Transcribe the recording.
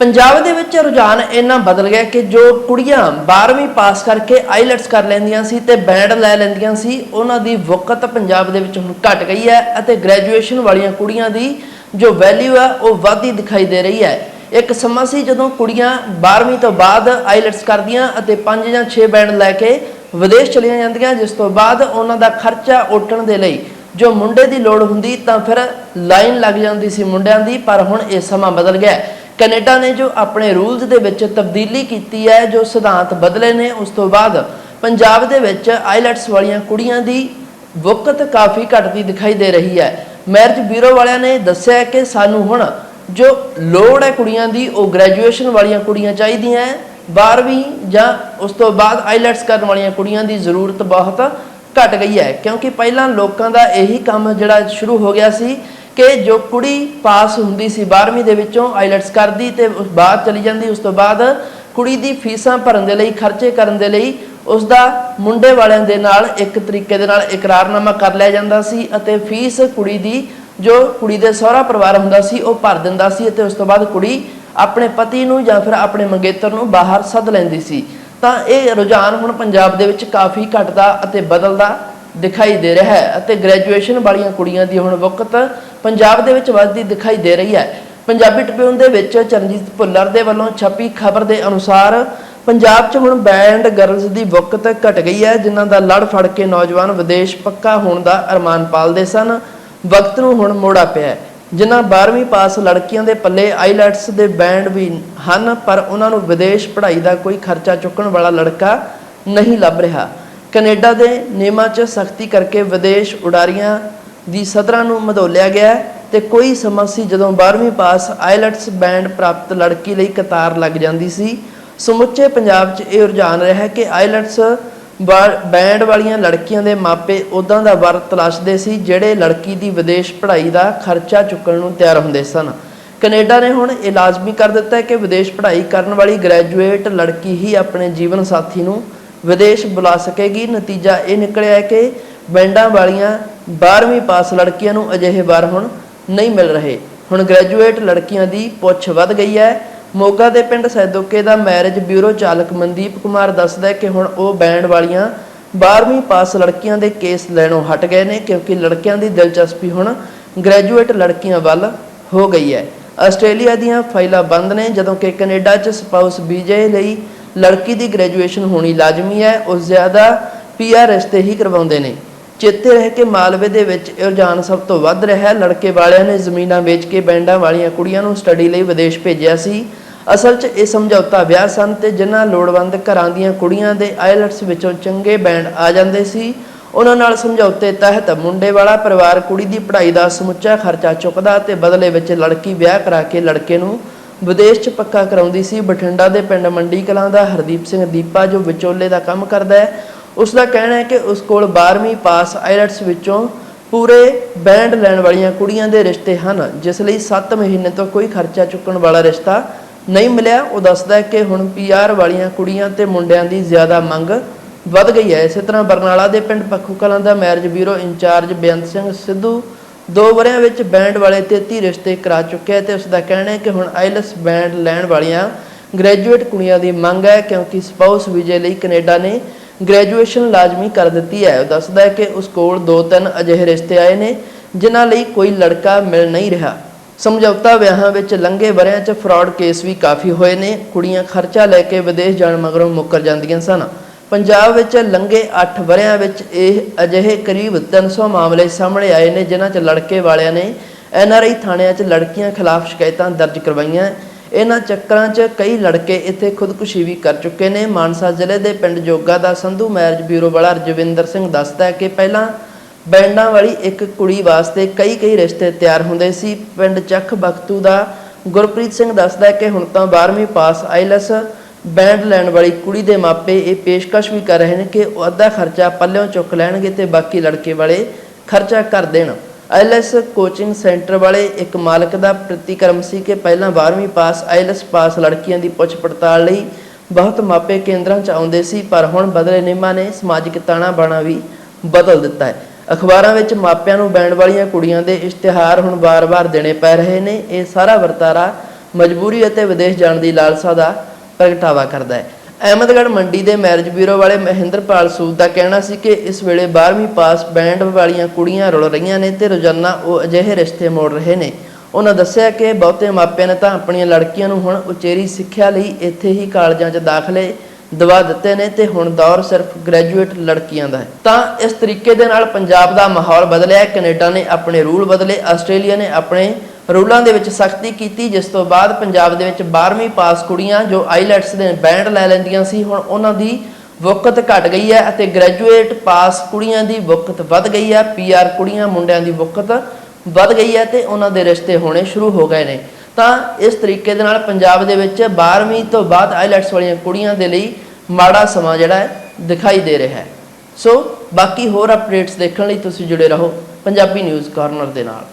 ਪੰਜਾਬ ਦੇ ਵਿੱਚ ਰੁਝਾਨ ਇੰਨਾ ਬਦਲ ਗਿਆ ਕਿ ਜੋ ਕੁੜੀਆਂ 12ਵੀਂ ਪਾਸ ਕਰਕੇ ਆਈਲੈਟਸ ਕਰ ਲੈਂਦੀਆਂ ਸੀ ਤੇ ਬੈਂਡ ਲੈ ਲੈਂਦੀਆਂ ਸੀ, ਉਹਨਾਂ ਦੀ ਵਕਤ ਪੰਜਾਬ ਦੇ ਵਿੱਚ ਹੁਣ ਘਟ ਗਈ ਹੈ ਅਤੇ ਗ੍ਰੈਜੂਏਸ਼ਨ ਵਾਲੀਆਂ ਕੁੜੀਆਂ ਦੀ ਜੋ ਵੈਲਿਊ ਹੈ ਉਹ ਵਧਦੀ ਦਿਖਾਈ ਦੇ ਰਹੀ ਹੈ ਇੱਕ ਸਮਾਂ ਸੀ ਜਦੋਂ ਕੁੜੀਆਂ 12ਵੀਂ ਤੋਂ ਬਾਅਦ ਆਈਲੈਟਸ ਕਰਦੀਆਂ ਅਤੇ 5 ਜਾਂ 6 ਬੈਂਡ ਲੈ ਕੇ ਵਿਦੇਸ਼ ਚਲੀਆਂ ਜਾਂਦੀਆਂ, ਜਿਸ ਤੋਂ ਬਾਅਦ ਉਹਨਾਂ ਦਾ ਖਰਚਾ ਓਟਣ ਦੇ ਲਈ ਜੋ ਮੁੰਡੇ ਦੀ ਲੋੜ ਹੁੰਦੀ ਤਾਂ ਫਿਰ ਲਾਈਨ ਲੱਗ ਜਾਂਦੀ ਸੀ ਮੁੰਡਿਆਂ ਦੀ, ਪਰ ਹੁਣ ਇਹ ਸਮਾਂ ਬਦਲ ਗਿਆ ਹੈ। ਕੈਨੇਡਾ ਨੇ ਜੋ ਆਪਣੇ ਰੂਲਸ ਦੇ ਵਿੱਚ ਤਬਦੀਲੀ ਕੀਤੀ ਹੈ, ਜੋ ਸਿਧਾਂਤ ਬਦਲੇ ਨੇ, ਉਸ ਤੋਂ ਬਾਅਦ ਪੰਜਾਬ ਦੇ ਵਿੱਚ ਆਈਲੈਟਸ ਵਾਲੀਆਂ ਕੁੜੀਆਂ ਦੀ ਵਕਤ ਕਾਫੀ ਘਟਦੀ ਦਿਖਾਈ ਦੇ ਰਹੀ ਹੈ। ਮੈਰਿਜ ਬਿਊਰੋ ਵਾਲਿਆਂ ਨੇ ਦੱਸਿਆ ਕਿ ਸਾਨੂੰ ਹੁਣ ਜੋ ਲੋੜ ਹੈ ਕੁੜੀਆਂ ਦੀ, ਉਹ ਗ੍ਰੈਜੂਏਸ਼ਨ ਵਾਲੀਆਂ ਕੁੜੀਆਂ ਚਾਹੀਦੀਆਂ ਹੈ। 12ਵੀਂ ਜਾਂ ਉਸ ਤੋਂ ਬਾਅਦ ਆਈਲੈਟਸ ਕਰਨ ਵਾਲੀਆਂ ਕੁੜੀਆਂ ਦੀ ਜ਼ਰੂਰਤ ਬਹੁਤ ਘਟ ਗਈ ਹੈ, ਕਿਉਂਕਿ ਪਹਿਲਾਂ ਲੋਕਾਂ ਦਾ ਇਹੀ ਕੰਮ ਜਿਹੜਾ ਸ਼ੁਰੂ ਹੋ ਗਿਆ ਸੀ ਕਿ ਜੋ ਕੁੜੀ ਪਾਸ ਹੁੰਦੀ ਸੀ 12ਵੀਂ ਦੇ ਵਿੱਚੋਂ ਆਈਲੈਟਸ ਕਰਦੀ ਤੇ ਉਸ ਬਾਅਦ ਚਲੀ ਜਾਂਦੀ, ਉਸ ਤੋਂ ਬਾਅਦ ਕੁੜੀ ਦੀ ਫੀਸਾਂ ਭਰਨ ਦੇ ਲਈ, ਖਰਚੇ ਕਰਨ ਦੇ ਲਈ ਉਸ ਦਾ ਮੁੰਡੇ ਵਾਲਿਆਂ ਦੇ ਨਾਲ ਇੱਕ ਤਰੀਕੇ ਦੇ ਨਾਲ ਇਕਰਾਰਨਾਮਾ ਕਰ ਲਿਆ ਜਾਂਦਾ ਸੀ ਅਤੇ ਫੀਸ ਕੁੜੀ ਦੀ, ਜੋ ਕੁੜੀ ਦੇ ਸਹੁਰਾ ਪਰਿਵਾਰ ਹੁੰਦਾ ਸੀ, ਉਹ ਭਰ ਦਿੰਦਾ ਸੀ ਅਤੇ ਉਸ ਤੋਂ ਬਾਅਦ ਕੁੜੀ ਆਪਣੇ ਪਤੀ ਨੂੰ ਜਾਂ ਫਿਰ ਆਪਣੇ ਮੰਗੇਤਰ ਨੂੰ ਬਾਹਰ ਸੱਦ ਲੈਂਦੀ ਸੀ। ਤਾਂ ਇਹ ਰੁਝਾਨ ਹੁਣ ਪੰਜਾਬ ਦੇ ਵਿੱਚ ਕਾਫੀ ਘਟਦਾ ਅਤੇ ਬਦਲਦਾ ਦਿਖਾਈ ਦੇ ਰਿਹਾ ਹੈ ਅਤੇ ਗ੍ਰੈਜੂਏਸ਼ਨ ਵਾਲੀਆਂ ਕੁੜੀਆਂ ਦੀ ਹੁਣ ਵਕਤ ਪੰਜਾਬ ਦੇ ਵਿੱਚ ਵੱਧਦੀ ਦਿਖਾਈ ਦੇ ਰਹੀ ਹੈ। ਪੰਜਾਬੀ ਟ੍ਰਿਬਿਊਨ ਦੇ ਵਿੱਚ ਚਰਨਜੀਤ ਭੁੱਲਰ ਦੇ ਵੱਲੋਂ ਛਪੀ ਖਬਰ ਦੇ ਅਨੁਸਾਰ ਪੰਜਾਬ 'ਚ ਹੁਣ ਬੈਂਡ ਗਰਲਸ ਦੀ ਵਕਤ ਘਟ ਗਈ ਹੈ, ਜਿਨ੍ਹਾਂ ਦਾ ਲੜ ਫੜ ਕੇ ਨੌਜਵਾਨ ਵਿਦੇਸ਼ ਪੱਕਾ ਹੋਣ ਦਾ ਅਰਮਾਨ ਪਾਲਦੇ ਸਨ। ਵਕਤ ਨੂੰ ਹੁਣ ਮੋੜਾ ਪਿਆ ਜਿਨ੍ਹਾਂ 12ਵੀਂ ਪਾਸ ਲੜਕੀਆਂ ਦੇ ਪੱਲੇ ਆਈਲੈਟਸ ਦੇ ਬੈਂਡ ਵੀ ਹਨ, ਪਰ ਉਹਨਾਂ ਨੂੰ ਵਿਦੇਸ਼ ਪੜ੍ਹਾਈ ਦਾ ਕੋਈ ਖਰਚਾ ਚੁੱਕਣ ਵਾਲਾ ਲੜਕਾ ਨਹੀਂ ਲੱਭ ਰਿਹਾ। ਕੈਨੇਡਾ ਦੇ ਨਿਯਮਾਂ 'ਚ ਸਖਤੀ ਕਰਕੇ ਵਿਦੇਸ਼ ਉਡਾਰੀਆਂ ਦੀ ਸਦਰਾਂ ਨੂੰ ਮਧੋਲਿਆ ਗਿਆ ਹੈ ਤੇ ਕੋਈ ਸਮਾਂ ਸੀ ਜਦੋਂ 12ਵੀਂ ਪਾਸ ਆਈਲੈਟਸ ਬੈਂਡ ਪ੍ਰਾਪਤ ਲੜਕੀ ਲਈ ਕਤਾਰ ਲੱਗ ਜਾਂਦੀ ਸੀ। ਸਮੁੱਚੇ ਪੰਜਾਬ 'ਚ ਇਹ ਰੁਝਾਨ ਰਿਹਾ ਹੈ ਕਿ ਆਈਲੈਟਸ ਬੈਂਡ ਵਾਲੀਆਂ ਲੜਕੀਆਂ ਦੇ ਮਾਪੇ ਉਦਾਂ ਦਾ ਵਰ ਤਲਾਸ਼ਦੇ ਸੀ ਜਿਹੜੇ ਲੜਕੀ ਦੀ ਵਿਦੇਸ਼ ਪੜ੍ਹਾਈ ਦਾ ਖਰਚਾ ਚੁੱਕਣ ਨੂੰ ਤਿਆਰ ਹੁੰਦੇ ਸਨ। ਕੈਨੇਡਾ ਨੇ ਹੁਣ ਇਹ ਲਾਜ਼ਮੀ ਕਰ ਦਿੱਤਾ ਹੈ ਕਿ ਵਿਦੇਸ਼ ਪੜ੍ਹਾਈ ਕਰਨ ਵਾਲੀ ਗ੍ਰੈਜੂਏਟ ਲੜਕੀ ਹੀ ਆਪਣੇ ਜੀਵਨ ਸਾਥੀ ਨੂੰ ਵਿਦੇਸ਼ ਬੁਲਾ ਸਕੇਗੀ। ਨਤੀਜਾ ਇਹ ਨਿਕਲਿਆ ਕਿ ਬੈਂਡਾਂ ਵਾਲੀਆਂ 12ਵੀਂ ਪਾਸ ਲੜਕੀਆਂ ਨੂੰ ਅਜਿਹੇ ਵਾਰ ਹੁਣ ਨਹੀਂ ਮਿਲ ਰਹੇ। ਹੁਣ ਗ੍ਰੈਜੂਏਟ ਲੜਕੀਆਂ ਦੀ ਪੁੱਛ ਵੱਧ ਗਈ ਹੈ। ਮੋਗਾ ਦੇ ਪਿੰਡ ਸੈਦੋਕੇ ਦਾ ਮੈਰਿਜ ਬਿਊਰੋ ਚਾਲਕ ਮਨਦੀਪ ਕੁਮਾਰ ਦੱਸਦਾ ਹੈ ਕਿ ਹੁਣ ਉਹ ਬੈਂਡ ਵਾਲੀਆਂ 12ਵੀਂ ਪਾਸ ਲੜਕੀਆਂ ਦੇ ਕੇਸ ਲੈਣੋਂ ਹਟ ਗਏ ਨੇ, ਕਿਉਂਕਿ ਲੜਕਿਆਂ ਦੀ ਦਿਲਚਸਪੀ ਹੁਣ ਗ੍ਰੈਜੂਏਟ ਲੜਕੀਆਂ ਵੱਲ ਹੋ ਗਈ ਹੈ। ਆਸਟ੍ਰੇਲੀਆ ਦੀਆਂ ਫਾਈਲਾਂ ਬੰਦ ਨੇ, ਜਦੋਂ ਕਿ ਕੈਨੇਡਾ 'ਚ ਸਪਾਊਸ ਵੀਜ਼ੇ ਲਈ ਲੜਕੀ ਦੀ ਗ੍ਰੈਜੂਏਸ਼ਨ ਹੋਣੀ ਲਾਜ਼ਮੀ ਹੈ, ਉਹ ਜ਼ਿਆਦਾ ਪੀਆਰ ਰਿਸ਼ਤੇ ਹੀ ਕਰਵਾਉਂਦੇ ਨੇ। ਚੇਤੇ ਰਹਿ ਕੇ ਮਾਲਵੇ ਦੇ ਵਿੱਚ ਇਹ ਰੁਝਾਨ ਸਭ ਤੋਂ ਵੱਧ ਰਿਹਾ ਲੜਕੇ ਵਾਲਿਆਂ ਨੇ ਜ਼ਮੀਨਾਂ ਵੇਚ ਕੇ ਬੈਂਡਾਂ ਵਾਲੀਆਂ ਕੁੜੀਆਂ ਨੂੰ ਸਟੱਡੀ ਲਈ ਵਿਦੇਸ਼ ਭੇਜਿਆ ਸੀ। ਅਸਲ 'ਚ ਇਹ ਸਮਝੌਤਾ ਵਿਆਹ ਸਨ ਤੇ ਜਿਨ੍ਹਾਂ ਲੋੜਵੰਦ ਘਰਾਂ ਦੀਆਂ ਕੁੜੀਆਂ ਦੇ ਆਈਲੈਟਸ ਵਿੱਚੋਂ ਚੰਗੇ ਬੈਂਡ ਆ ਜਾਂਦੇ ਸੀ, ਉਹਨਾਂ ਨਾਲ ਸਮਝੌਤੇ ਤਹਿਤ ਮੁੰਡੇ ਵਾਲਾ ਪਰਿਵਾਰ ਕੁੜੀ ਦੀ ਪੜ੍ਹਾਈ ਦਾ ਸਮੁੱਚਾ ਖਰਚਾ ਚੁੱਕਦਾ ਤੇ ਬਦਲੇ ਵਿੱਚ ਲੜਕੀ ਵਿਆਹ ਕਰਾ ਕੇ ਲੜਕੇ ਨੂੰ ਵਿਦੇਸ਼ 'ਚ ਪੱਕਾ ਕਰਾਉਂਦੀ ਸੀ, ਬਠਿੰਡਾ ਦੇ ਪਿੰਡ ਮੰਡੀ ਕਲਾਂ ਦਾ ਹਰਦੀਪ ਸਿੰਘ ਦੀਪਾ ਜੋ ਵਿਚੋਲੇ ਦਾ ਕੰਮ ਕਰਦਾ ਹੈ ਉਸ ਦਾ ਕਹਿਣਾ ਹੈ ਕਿ ਉਸ ਕੋਲ 12ਵੀਂ ਪਾਸ ਆਈਲੈਟਸ ਵਿੱਚੋਂ ਪੂਰੇ ਬੈਂਡ ਲੈਣ ਵਾਲੀਆਂ ਕੁੜੀਆਂ ਦੇ ਰਿਸ਼ਤੇ ਹਨ, ਜਿਸ ਲਈ 7 ਮਹੀਨੇ ਤੋਂ ਕੋਈ ਖਰਚਾ ਚੁੱਕਣ ਵਾਲਾ ਰਿਸ਼ਤਾ ਨਹੀਂ ਮਿਲਿਆ। ਉਹ ਦੱਸਦਾ ਹੈ ਕਿ ਹੁਣ ਪੀਆਰ ਵਾਲੀਆਂ ਕੁੜੀਆਂ ਤੇ ਮੁੰਡਿਆਂ ਦੀ ਜ਼ਿਆਦਾ ਮੰਗ ਵੱਧ ਗਈ ਹੈ। ਇਸੇ ਤਰ੍ਹਾਂ ਬਰਨਾਲਾ ਦੇ ਪਿੰਡ ਪੱਖੂ ਕਲਾਂ ਦਾ marriage bureau in charge Beant Singh Sidhu ਦੋ ਵਰਿਆਂ ਵਿੱਚ ਬੈਂਡ ਵਾਲੇ 33 ਰਿਸ਼ਤੇ ਕਰਾ ਚੁੱਕਿਆ ਤੇ ਉਸ ਦਾ ਕਹਿਣਾ ਹੈ ਕਿ ਹੁਣ ਆਈਲਸ ਬੈਂਡ ਲੈਣ ਵਾਲੀਆਂ ਗ੍ਰੈਜੂਏਟ ਕੁੜੀਆਂ ਦੀ ਮੰਗ ਹੈ ਕਿਉਂਕਿ ਸਪਾਊਸ ਵੀਜ਼ੇ ਲਈ ਕੈਨੇਡਾ ਨੇ ਗ੍ਰੈਜੂਏਸ਼ਨ ਲਾਜ਼ਮੀ ਕਰ ਦਿੱਤੀ ਹੈ। ਉਹ ਦੱਸਦਾ ਹੈ ਕਿ ਉਸ ਕੋਲ ਦੋ ਤਿੰਨ ਅਜਿਹੇ ਰਿਸ਼ਤੇ ਆਏ ਨੇ, ਜਿਨ੍ਹਾਂ ਲਈ ਕੋਈ ਲੜਕਾ ਮਿਲ ਨਹੀਂ ਰਿਹਾ। ਸਮਝੌਤਾ ਵਿਆਹਾਂ ਵਿੱਚ ਲੰਘੇ ਵਰਿਆਂ 'ਚ ਫਰਾਡ ਕੇਸ ਵੀ ਕਾਫੀ ਹੋਏ ਨੇ। ਕੁੜੀਆਂ ਖਰਚਾ ਲੈ ਕੇ ਵਿਦੇਸ਼ ਜਾਣ ਮਗਰੋਂ ਮੁੱਕਰ ਜਾਂਦੀਆਂ ਸਨ। ਪੰਜਾਬ ਵਿੱਚ ਲੰਘੇ 8 ਵਰਿਆਂ ਵਿੱਚ ਇਹ ਅਜਿਹੇ ਕਰੀਬ 300 ਮਾਮਲੇ ਸਾਹਮਣੇ ਆਏ ਨੇ, ਜਿਨ੍ਹਾਂ 'ਚ ਲੜਕੇ ਵਾਲਿਆਂ ਨੇ ਐਨਆਰਆਈ ਥਾਣਿਆਂ 'ਚ ਲੜਕੀਆਂ ਖਿਲਾਫ ਸ਼ਿਕਾਇਤਾਂ ਦਰਜ ਕਰਵਾਈਆਂ। ਇਹਨਾਂ ਚੱਕਰਾਂ 'ਚ ਕਈ ਲੜਕੇ ਇੱਥੇ ਖੁਦਕੁਸ਼ੀ ਵੀ ਕਰ ਚੁੱਕੇ ਨੇ। ਮਾਨਸਾ ਜ਼ਿਲ੍ਹੇ ਦੇ ਪਿੰਡ ਜੋਗਾ ਦਾ ਸੰਧੂ ਮੈਰਿਜ ਬਿਊਰੋ ਵਾਲਾ ਰਜਵਿੰਦਰ ਸਿੰਘ ਦੱਸਦਾ ਹੈ ਕਿ ਪਹਿਲਾਂ ਬੈਂਡਾਂ ਵਾਲੀ ਇੱਕ ਕੁੜੀ ਵਾਸਤੇ ਕਈ ਕਈ ਰਿਸ਼ਤੇ ਤਿਆਰ ਹੁੰਦੇ ਸੀ। ਪਿੰਡ ਚੱਖ ਬਖਤੂ ਦਾ ਗੁਰਪ੍ਰੀਤ ਸਿੰਘ ਦੱਸਦਾ ਹੈ ਕਿ ਹੁਣ ਤਾਂ 12ਵੀਂ ਪਾਸ ਆਈਲਸ। ਬੈਂਡ ਲੈਣ ਵਾਲੀ ਕੁੜੀ ਦੇ ਮਾਪੇ ਇਹ ਪੇਸ਼ਕਸ਼ ਵੀ ਕਰ ਰਹੇ ਨੇ ਕਿ ਉਹ ਅੱਧਾ ਖਰਚਾ ਪੱਲਿਓਂ ਚੁੱਕ ਲੈਣਗੇ ਤੇ ਬਾਕੀ ਲੜਕੇ ਵਾਲੇ ਖਰਚਾ ਕਰ ਦੇਣ। ਆਈਲੈਸ ਕੋਚਿੰਗ ਸੈਂਟਰ ਵਾਲੇ ਇੱਕ ਮਾਲਕ ਦਾ ਪ੍ਰਤੀਕਰਮ ਸੀ ਕਿ ਪਹਿਲਾਂ 12ਵੀਂ ਪਾਸ ਆਈਲੈਸ ਪਾਸ ਲੜਕੀਆਂ ਦੀ ਪੁੱਛ ਪੜਤਾਲ ਲਈ ਬਹੁਤ ਮਾਪੇ ਕੇਂਦਰਾਂ 'ਚ ਆਉਂਦੇ ਸੀ, ਪਰ ਹੁਣ ਬਦਲੇ ਨਿਯਮਾਂ ਨੇ ਸਮਾਜਿਕ ਤਾਣਾ ਬਾਣਾ ਵੀ ਬਦਲ ਦਿੱਤਾ ਹੈ। ਅਖਬਾਰਾਂ ਵਿੱਚ ਮਾਪਿਆਂ ਨੂੰ ਬੈਂਡ ਵਾਲੀਆਂ ਕੁੜੀਆਂ ਦੇ ਇਸ਼ਤਿਹਾਰ ਹੁਣ ਵਾਰ-ਵਾਰ ਦੇਣੇ ਪੈ ਰਹੇ ਨੇ। ਇਹ ਸਾਰਾ ਵਰਤਾਰਾ ਮਜਬੂਰੀ ਅਤੇ ਵਿਦੇਸ਼ ਜਾਣ ਦੀ ਲਾਲਸਾ ਦਾ ਪ੍ਰਗਟਾਵਾ ਕਰਦਾ ਹੈ। ਅਹਿਮਦਗੜ੍ਹ ਮੰਡੀ ਦੇ ਮੈਰਿਜ ਬਿਊਰੋ ਵਾਲੇ ਮਹਿੰਦਰਪਾਲ ਸੂਦ ਦਾ ਕਹਿਣਾ ਸੀ ਕਿ ਇਸ ਵੇਲੇ 12ਵੀਂ ਪਾਸ ਬੈਂਡ ਵਾਲੀਆਂ ਕੁੜੀਆਂ ਰੁਲ ਰਹੀਆਂ ਨੇ ਤੇ ਰੋਜ਼ਾਨਾ ਉਹ ਅਜਿਹੇ ਰਿਸ਼ਤੇ ਮੋੜ ਰਹੇ ਨੇ। ਉਹਨਾਂ ਦੱਸਿਆ ਕਿ ਬਹੁਤੇ ਮਾਪਿਆਂ ਨੇ ਤਾਂ ਆਪਣੀਆਂ ਲੜਕੀਆਂ ਨੂੰ ਹੁਣ ਉਚੇਰੀ ਸਿੱਖਿਆ ਲਈ ਇੱਥੇ ਹੀ ਕਾਲਜਾਂ 'ਚ ਦਾਖਲੇ ਦਵਾ ਦਿੱਤੇ ਨੇ ਤੇ ਹੁਣ ਦੌਰ ਸਿਰਫ ਗ੍ਰੈਜੂਏਟ ਲੜਕੀਆਂ ਦਾ ਹੈ। ਤਾਂ ਇਸ ਤਰੀਕੇ ਦੇ ਨਾਲ ਪੰਜਾਬ ਦਾ ਮਾਹੌਲ ਬਦਲਿਆ, ਕੈਨੇਡਾ ਨੇ ਆਪਣੇ ਰੂਲ ਬਦਲੇ, ਆਸਟ੍ਰੇਲੀਆ ਨੇ ਆਪਣੇ ਰੂਲਾਂ ਦੇ ਵਿੱਚ ਸਖਤੀ ਕੀਤੀ, ਜਿਸ ਤੋਂ ਬਾਅਦ ਪੰਜਾਬ ਦੇ ਵਿੱਚ 12ਵੀਂ ਪਾਸ ਕੁੜੀਆਂ ਜੋ ਆਈਲੈਟਸ ਦੇ ਬੈਂਡ ਲੈ ਲੈਂਦੀਆਂ ਸੀ, ਹੁਣ ਉਹਨਾਂ ਦੀ ਵਕਤ ਘਟ ਗਈ ਹੈ ਅਤੇ ਗ੍ਰੈਜੂਏਟ ਪਾਸ ਕੁੜੀਆਂ ਦੀ ਵਕਤ ਵੱਧ ਗਈ ਹੈ ਪੀਆਰ ਕੁੜੀਆਂ ਮੁੰਡਿਆਂ ਦੀ ਵਕਤ ਵੱਧ ਗਈ ਹੈ ਤੇ ਉਹਨਾਂ ਦੇ ਰਿਸ਼ਤੇ ਹੋਣੇ ਸ਼ੁਰੂ ਹੋ ਗਏ ਨੇ। ਤਾਂ ਇਸ ਤਰੀਕੇ ਦੇ ਨਾਲ ਪੰਜਾਬ ਦੇ ਵਿੱਚ 12ਵੀਂ ਤੋਂ ਬਾਅਦ ਆਈਲੈਟਸ ਵਾਲੀਆਂ ਕੁੜੀਆਂ ਦੇ ਲਈ ਮਾੜਾ ਸਮਾਂ ਜਿਹੜਾ ਹੈ ਦਿਖਾਈ ਦੇ ਰਿਹਾ ਹੈ। ਸੋ ਬਾਕੀ ਹੋਰ ਅਪਡੇਟਸ ਦੇਖਣ ਲਈ ਤੁਸੀਂ ਜੁੜੇ ਰਹੋ ਪੰਜਾਬੀ ਨਿਊਜ਼ ਕਾਰਨਰ ਦੇ ਨਾਲ।